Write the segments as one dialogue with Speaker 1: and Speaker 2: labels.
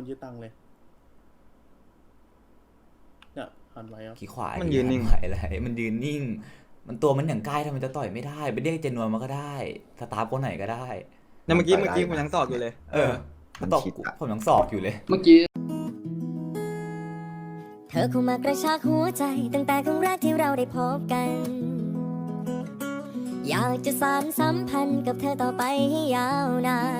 Speaker 1: นยึดตังค์เลยเนี่ยหันไว้ครับ
Speaker 2: ขี้ขวาย
Speaker 3: มันยืนนิ่ง
Speaker 2: ไหวอะไรมันยืนนิ่ง มันตัวมันอย่างใกล้ทำไมจะต่อยไม่ได้ไปเรียกเจนนวลมาก็ได้ สตาร์ฟคนไหนก็ได้
Speaker 3: เนี่ยเมื่อกี้เมื่อกี้ผมยังสอบอยู่เลย
Speaker 2: เออ
Speaker 3: มัน
Speaker 2: ตอก
Speaker 3: คิดอะ
Speaker 2: ผมยังสอบอยู่เลย
Speaker 4: เมื่อกี้
Speaker 5: เธอเข้ามากระชากหัวใจ ตั้งแต่ครั้งแรกที่เราได้พบกัน อยากจะสานสัมพันธ์กับเธอต่อไปให้ยาวนานอย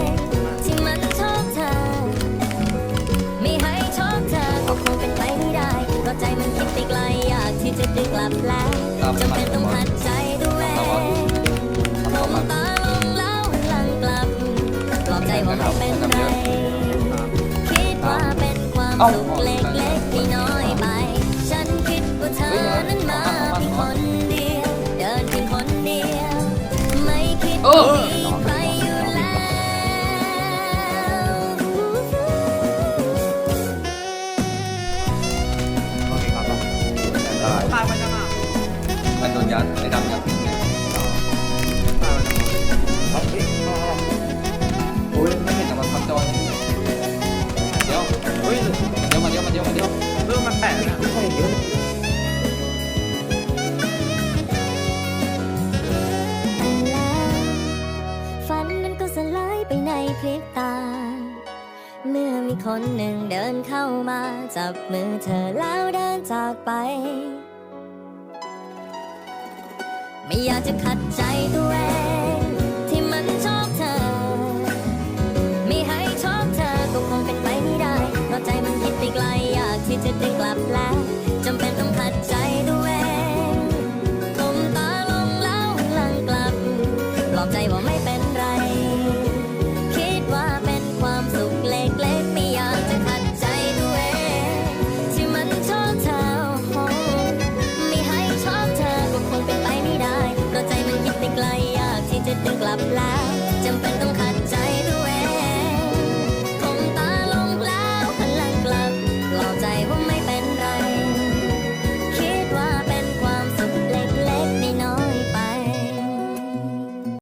Speaker 5: ากที่จะดึงกลับแล้ว
Speaker 4: ครับ
Speaker 5: จำเป็นต้องขัดใจตัวเองมองตาลงแล้วหันหลังกลับปลอบใจว่าไม่เป็นไรคิดว่าเป็นความสุขเล็กๆน้อยๆไป ฉันคิดว่าเธอนั้นมาเพียงคนเดียว เดินเพียงคนเดียว ไม่คิด
Speaker 4: เอ
Speaker 5: ว่า มั
Speaker 4: นโดนยัดไอ้ดำยัดโอ้ยไม่เห็นแต่มันพับจอยเดี๋ยวเฮ้ยเดี๋ยวมาเดี๋ยวมาเดี๋ยวมาเดี๋ยว
Speaker 3: เรื่องมันแปลกนะ
Speaker 5: แต่แล้วฝันนั้นก็สลายไปในพริบตา เมื่อมีคนหนึ่งเดินเข้ามา จับมือเธอแล้วเดินจากไป ไม่อยากจะขัดใจตัวเองที่มันชอบเธอ ไม่ให้ชอบเธอก็คงเป็นไปไม่ได้เพราะใจมันคิดไปไกลอยากที่จะได้กลับแล้ว จะต้องกลับแล้วจำเป็น